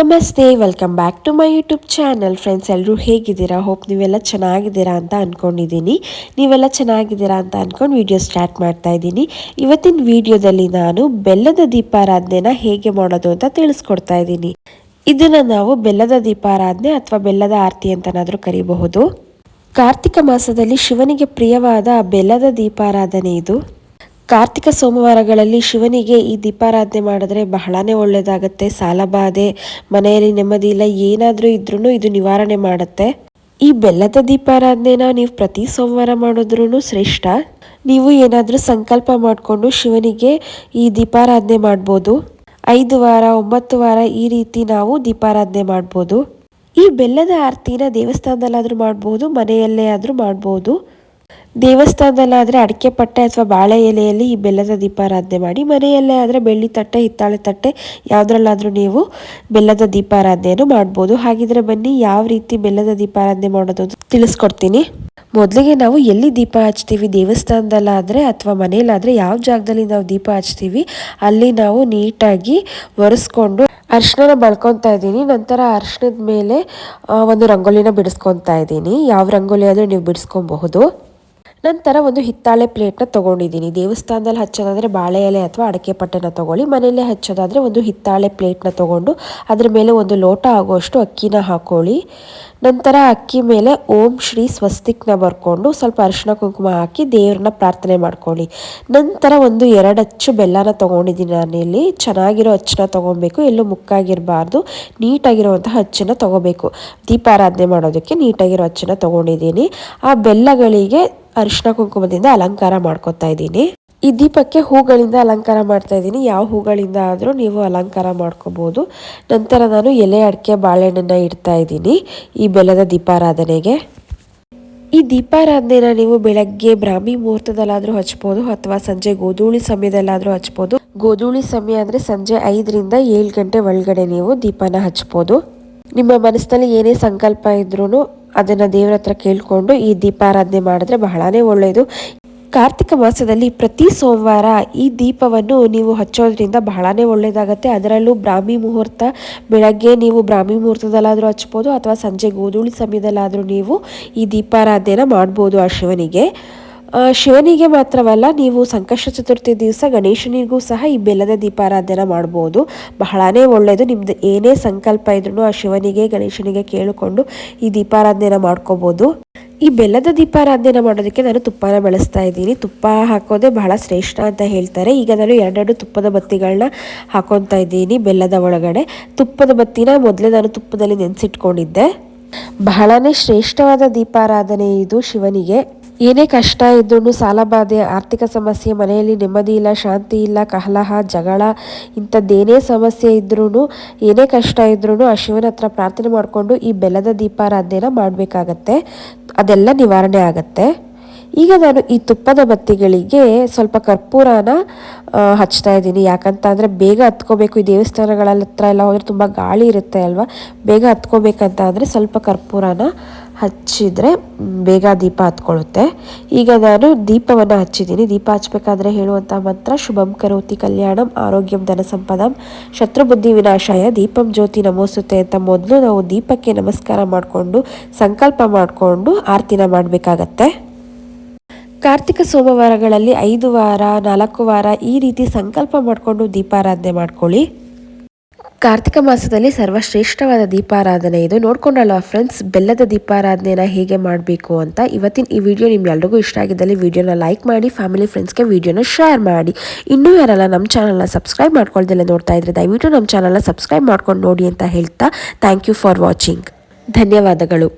ನಮಸ್ತೆ welcome back to my YouTube channel friends ಎಲ್ಲರೂ ಹೇಗಿದ್ದೀರಾ? ಹೋಪ್ ನೀವೆಲ್ಲ ಚೆನ್ನಾಗಿದ್ದೀರಾ ಅಂತ ಅಂದ್ಕೊಂಡಿದ್ದೀನಿ ನೀವೆಲ್ಲ ಚೆನ್ನಾಗಿದ್ದೀರಾ ಅಂತ ಅಂದ್ಕೊಂಡು ವಿಡಿಯೋ ಸ್ಟಾರ್ಟ್ ಮಾಡ್ತಾ ಇದ್ದೀನಿ. ಇವತ್ತಿನ ವಿಡಿಯೋದಲ್ಲಿ ನಾನು ಬೆಲ್ಲದ ದೀಪಾರಾಧನೆನ ಹೇಗೆ ಮಾಡೋದು ಅಂತ ತಿಳಿಸ್ಕೊಡ್ತಾ ಇದ್ದೀನಿ. ಇದನ್ನು ನಾವು ಬೆಲ್ಲದ ದೀಪಾರಾಧನೆ ಅಥವಾ ಬೆಲ್ಲದ ಆರತಿ ಅಂತನಾದರೂ ಕರಿಬಹುದು. ಕಾರ್ತಿಕ ಮಾಸದಲ್ಲಿ ಶಿವನಿಗೆ ಪ್ರಿಯವಾದ ಬೆಲ್ಲದ ದೀಪಾರಾಧನೆ ಇದು. ಕಾರ್ತಿಕ ಸೋಮವಾರಗಳಲ್ಲಿ ಶಿವನಿಗೆ ಈ ದೀಪಾರಾಧನೆ ಮಾಡಿದ್ರೆ ಬಹಳನೇ ಒಳ್ಳೆಯದಾಗತ್ತೆ ಸಾಲಬಾಧೆ ಮನೆಯಲ್ಲಿ ನೆಮ್ಮದಿ ಇಲ್ಲ, ಏನಾದರೂ ಇದ್ರೂ ಇದು ನಿವಾರಣೆ ಮಾಡುತ್ತೆ. ಈ ಬೆಲ್ಲದ ದೀಪಾರಾಧನೆನ ನೀವು ಪ್ರತಿ ಸೋಮವಾರ ಮಾಡಿದ್ರೂ ಶ್ರೇಷ್ಠ. ನೀವು ಏನಾದರೂ ಸಂಕಲ್ಪ ಮಾಡಿಕೊಂಡು ಶಿವನಿಗೆ ಈ ದೀಪಾರಾಧನೆ ಮಾಡ್ಬೋದು. ಐದು ವಾರ, ಒಂಬತ್ತು ವಾರ ಈ ರೀತಿ ನಾವು ದೀಪಾರಾಧನೆ ಮಾಡ್ಬೋದು. ಈ ಬೆಲ್ಲದ ಆರತಿನ ದೇವಸ್ಥಾನದಲ್ಲಾದರೂ ಮಾಡ್ಬೋದು, ಮನೆಯಲ್ಲೇ ಆದರೂ ಮಾಡ್ಬೋದು. ದೇವಸ್ಥಾನದಲ್ಲಾದರೆ ಅಡಿಕೆ ಪಟ್ಟೆ ಅಥವಾ ಬಾಳೆ ಎಲೆಯಲ್ಲಿ ಈ ಬೆಲ್ಲದ ದೀಪಾರಾಧನೆ ಮಾಡಿ, ಮನೆಯಲ್ಲೇ ಆದರೆ ಬೆಳ್ಳಿ ತಟ್ಟೆ, ಹಿತ್ತಾಳೆ ತಟ್ಟೆ, ಯಾವುದ್ರಲ್ಲಾದರೂ ನೀವು ಬೆಲ್ಲದ ದೀಪಾರಾಧನೆಯನ್ನು ಮಾಡ್ಬೋದು. ಹಾಗಿದ್ರೆ ಬನ್ನಿ, ಯಾವ ರೀತಿ ಬೆಲ್ಲದ ದೀಪಾರಾಧನೆ ಮಾಡೋದು ತಿಳಿಸ್ಕೊಡ್ತೀನಿ. ಮೊದಲಿಗೆ ನಾವು ಎಲ್ಲಿ ದೀಪ ಹಚ್ತೀವಿ ದೇವಸ್ಥಾನದಲ್ಲಾದರೆ ಅಥವಾ ಮನೆಯಲ್ಲಾದರೆ ಯಾವ ಜಾಗದಲ್ಲಿ ನಾವು ದೀಪ ಹಚ್ತೀವಿ ಅಲ್ಲಿ ನಾವು ನೀಟಾಗಿ ಒರೆಸ್ಕೊಂಡು ಅರ್ಶಿನ ಬಳ್ಕೊತಾ ಇದ್ದೀನಿ. ನಂತರ ಅರ್ಶಿನದ ಮೇಲೆ ಒಂದು ರಂಗೋಲಿನ ಬಿಡಿಸ್ಕೊತಾ ಇದ್ದೀನಿ. ಯಾವ ರಂಗೋಲಿ ಆದರೂ ನೀವು ಬಿಡಿಸ್ಕೊಬಹುದು ನಂತರ ಒಂದು ಹಿತ್ತಾಳೆ ಪ್ಲೇಟ್ನ ತೊಗೊಂಡಿದ್ದೀನಿ. ದೇವಸ್ಥಾನದಲ್ಲಿ ಹಚ್ಚೋದಾದರೆ ಬಾಳೆ ಎಲೆ ಅಥವಾ ಅಡಕೆ ಪಟ್ಟೆನ ತೊಗೊಳ್ಳಿ. ಮನೆಯಲ್ಲೇ ಹಚ್ಚೋದಾದರೆ ಒಂದು ಹಿತ್ತಾಳೆ ಪ್ಲೇಟ್ನ ತೊಗೊಂಡು ಅದರ ಮೇಲೆ ಒಂದು ಲೋಟ ಆಗುವಷ್ಟು ಅಕ್ಕಿನ ಹಾಕೊಳ್ಳಿ. ನಂತರ ಅಕ್ಕಿ ಮೇಲೆ ಓಂ ಶ್ರೀ ಸ್ವಸ್ತಿಕ್ನ ಬರ್ಕೊಂಡು ಸ್ವಲ್ಪ ಅರಿಶಿನ ಕುಂಕುಮ ಹಾಕಿ ದೇವ್ರನ್ನ ಪ್ರಾರ್ಥನೆ ಮಾಡ್ಕೊಳ್ಳಿ. ನಂತರ ಒಂದು ಎರಡು ಅಚ್ಚು ಬೆಲ್ಲನ ತೊಗೊಂಡಿದ್ದೀನಿ ನಾನಿಲ್ಲಿ. ಚೆನ್ನಾಗಿರೋ ಅಚ್ಚನ್ನ ತೊಗೊಬೇಕು ಎಲ್ಲೂ ಮುಕ್ಕಾಗಿರಬಾರ್ದು. ನೀಟಾಗಿರುವಂತಹ ಅಚ್ಚನ್ನ ತೊಗೋಬೇಕು ದೀಪಾರಾಧನೆ ಮಾಡೋದಕ್ಕೆ ನೀಟಾಗಿರೋ ಅಚ್ಚನ್ನ ತೊಗೊಂಡಿದ್ದೀನಿ. ಆ ಬೆಲ್ಲಗಳಿಗೆ ಅರಿಶಿನ ಕುಂಕುಮದಿಂದ ಅಲಂಕಾರ ಮಾಡ್ಕೊತಾ ಇದ್ದೀನಿ. ಈ ದೀಪಕ್ಕೆ ಹೂಗಳಿಂದ ಅಲಂಕಾರ ಮಾಡ್ತಾ ಇದ್ದೀನಿ. ಯಾವ ಹೂಗಳಿಂದ ಆದರೂ ನೀವು ಅಲಂಕಾರ ಮಾಡ್ಕೋಬೋದು. ನಂತರ ನಾನು ಎಲೆ, ಅಡಿಕೆ, ಬಾಳೆಹಣ್ಣನ್ನು ಇಡ್ತಾ ಇದ್ದೀನಿ ಈ ಬೆಲ್ಲದ ದೀಪಾರಾಧನೆಗೆ. ಈ ದೀಪಾರಾಧನೆನ ನೀವು ಬೆಳಗ್ಗೆ ಬ್ರಾಹ್ಮಿ ಮುಹೂರ್ತದಲ್ಲಾದರೂ ಹಚ್ಬೋದು ಅಥವಾ ಸಂಜೆ ಗೋಧೂಳಿ ಸಮಯದಲ್ಲಾದರೂ ಹಚ್ಬೋದು. ಗೋಧೂಳಿ ಸಮಯ ಅಂದರೆ ಸಂಜೆ ಐದರಿಂದ ಏಳು ಗಂಟೆ ಒಳಗಡೆ ನೀವು ದೀಪನ ಹಚ್ಬೋದು. ನಿಮ್ಮ ಮನಸ್ಸಿನಲ್ಲಿ ಏನೇ ಸಂಕಲ್ಪ ಇದ್ರೂ ಅದನ್ನು ದೇವರ ಹತ್ರ ಕೇಳಿಕೊಂಡು ಈ ದೀಪಾರಾಧನೆ ಮಾಡಿದ್ರೆ ಬಹಳನೇ ಒಳ್ಳೆಯದು ಕಾರ್ತಿಕ ಮಾಸದಲ್ಲಿ ಪ್ರತಿ ಸೋಮವಾರ ಈ ದೀಪವನ್ನು ನೀವು ಹಚ್ಚೋದ್ರಿಂದ ಬಹಳನೇ ಒಳ್ಳೆಯದಾಗತ್ತೆ ಅದರಲ್ಲೂ ಬ್ರಾಹ್ಮಿ ಮುಹೂರ್ತ, ಬೆಳಗ್ಗೆ ನೀವು ಬ್ರಾಹ್ಮಿ ಮುಹೂರ್ತದಲ್ಲಾದರೂ ಹಚ್ಬೋದು ಅಥವಾ ಸಂಜೆ ಗೋಧೂಳಿ ಸಮಯದಲ್ಲಾದರೂ ನೀವು ಈ ದೀಪಾರಾಧನೆನ ಮಾಡ್ಬೋದು ಆ ಶಿವನಿಗೆ. ಶಿವನಿಗೆ ಮಾತ್ರವಲ್ಲ, ನೀವು ಸಂಕಷ್ಟ ಚತುರ್ಥಿ ದಿವಸ ಗಣೇಶನಿಗೂ ಸಹ ಈ ಬೆಲ್ಲದ ದೀಪಾರಾಧನೆ ಮಾಡ್ಬೋದು. ಬಹಳನೇ ಒಳ್ಳೆಯದು ನಿಮ್ದು ಏನೇ ಸಂಕಲ್ಪ ಇದ್ರೂ ಆ ಶಿವನಿಗೆ, ಗಣೇಶನಿಗೆ ಕೇಳಿಕೊಂಡು ಈ ದೀಪಾರಾಧನೆನ ಮಾಡ್ಕೋಬೋದು. ಈ ಬೆಲ್ಲದ ದೀಪಾರಾಧನೆ ಮಾಡೋದಕ್ಕೆ ನಾನು ತುಪ್ಪನ ಬಳಸ್ತಾ ಇದ್ದೀನಿ. ತುಪ್ಪ ಹಾಕೋದೇ ಬಹಳ ಶ್ರೇಷ್ಠ ಅಂತ ಹೇಳ್ತಾರೆ. ಈಗ ನಾನು ಎರಡೆರಡು ತುಪ್ಪದ ಬತ್ತಿಗಳನ್ನ ಹಾಕೊತಾ ಇದ್ದೀನಿ ಬೆಲ್ಲದ ಒಳಗಡೆ. ತುಪ್ಪದ ಬತ್ತಿನ ಮೊದಲೇ ನಾನು ತುಪ್ಪದಲ್ಲಿ ನೆನೆಸಿಟ್ಕೊಂಡಿದ್ದೆ. ಬಹಳನೇ ಶ್ರೇಷ್ಠವಾದ ದೀಪಾರಾಧನೆ ಇದು ಶಿವನಿಗೆ. ಏನೇ ಕಷ್ಟ ಇದ್ರೂ ಸಾಲಬಾಧೆ ಆರ್ಥಿಕ ಸಮಸ್ಯೆ, ಮನೆಯಲ್ಲಿ ನೆಮ್ಮದಿ ಇಲ್ಲ, ಶಾಂತಿ ಇಲ್ಲ ಕಲಹ ಜಗಳ, ಇಂಥದ್ದೇನೇ ಸಮಸ್ಯೆ ಇದ್ರೂ ಏನೇ ಕಷ್ಟ ಇದ್ರೂ ಆ ಶಿವನ ಹತ್ರ ಪ್ರಾರ್ಥನೆ ಮಾಡಿಕೊಂಡು ಈ ಬೆಲ್ಲದ ದೀಪಾರಾಧನೆನ ಮಾಡಬೇಕಾಗತ್ತೆ. ಅದೆಲ್ಲ ನಿವಾರಣೆ ಆಗತ್ತೆ. ಈಗ ನಾನು ಈ ತುಪ್ಪದ ಬತ್ತಿಗಳಿಗೆ ಸ್ವಲ್ಪ ಕರ್ಪೂರನ ಹಚ್ತಾ ಇದ್ದೀನಿ. ಯಾಕಂತ ಅಂದರೆ ಬೇಗ ಹತ್ಕೋಬೇಕು. ಈ ದೇವಸ್ಥಾನಗಳ ಹತ್ರ ಎಲ್ಲ ಹೋದರೆ ತುಂಬ ಗಾಳಿ ಇರುತ್ತೆ ಅಲ್ವಾ? ಬೇಗ ಹತ್ಕೋಬೇಕಂತ ಅಂದರೆ ಸ್ವಲ್ಪ ಕರ್ಪೂರನ ಹಚ್ಚಿದರೆ ಬೇಗ ದೀಪ ಹತ್ಕೊಳ್ಳುತ್ತೆ. ಈಗ ನಾನು ದೀಪವನ್ನು ಹಚ್ಚಿದ್ದೀನಿ. ದೀಪ ಹಚ್ಚಬೇಕಾದ್ರೆ ಹೇಳುವಂಥ ಮಂತ್ರ, ಶುಭಂ ಕರೋತಿ ಕಲ್ಯಾಣಂ ಆರೋಗ್ಯಂ ಧನ ಸಂಪದಂ ಶತ್ರುಬುದ್ಧಿ ವಿನಾಶಾಯ ದೀಪಂ ಜ್ಯೋತಿ ನಮೋಸುತ್ತೆ ಅಂತ ಮೊದಲು ನಾವು ದೀಪಕ್ಕೆ ನಮಸ್ಕಾರ ಮಾಡಿಕೊಂಡು, ಸಂಕಲ್ಪ ಮಾಡಿಕೊಂಡು ಆರತಿನ ಮಾಡಬೇಕಾಗತ್ತೆ. ಕಾರ್ತಿಕ ಸೋಮವಾರಗಳಲ್ಲಿ ಐದು ವಾರ, ನಾಲ್ಕು ವಾರ ಈ ರೀತಿ ಸಂಕಲ್ಪ ಮಾಡಿಕೊಂಡು ದೀಪಾರಾಧನೆ ಮಾಡ್ಕೊಳ್ಳಿ. ಕಾರ್ತಿಕ ಮಾಸದಲ್ಲಿ ಸರ್ವಶ್ರೇಷ್ಠವಾದ ದೀಪಾರಾಧನೆ ಇದು. ನೋಡ್ಕೊಂಡಲ್ವ ಫ್ರೆಂಡ್ಸ್ ಬೆಲ್ಲದ ದೀಪಾರಾಧನೆನ ಹೇಗೆ ಮಾಡಬೇಕು ಅಂತ ಇವತ್ತಿನ ಈ ವಿಡಿಯೋ ನಿಮ್ಗೆಲ್ರಿಗೂ ಇಷ್ಟ ಆಗಿದ್ದಲ್ಲಿ ವಿಡಿಯೋನ ಲೈಕ್ ಮಾಡಿ ಫ್ಯಾಮಿಲಿ ಫ್ರೆಂಡ್ಸ್ಗೆ ವಿಡಿಯೋನ ಶೇರ್ ಮಾಡಿ. ಇನ್ನೂ ಯಾರಲ್ಲ ನಮ್ಮ ಚಾನಲ್ನ ಸಬ್ಸ್ಕ್ರೈಬ್ ಮಾಡ್ಕೊಳ್ದೆಲ್ಲ ನೋಡ್ತಾ ಇದ್ರೆ ದಯವಿಟ್ಟು ನಮ್ಮ ಚಾನಲ್ನ ಸಬ್ಸ್ಕ್ರೈಬ್ ಮಾಡ್ಕೊಂಡು ನೋಡಿ ಅಂತ ಹೇಳ್ತಾ ಥ್ಯಾಂಕ್ ಯು ಫಾರ್ ವಾಚಿಂಗ್ ಧನ್ಯವಾದಗಳು.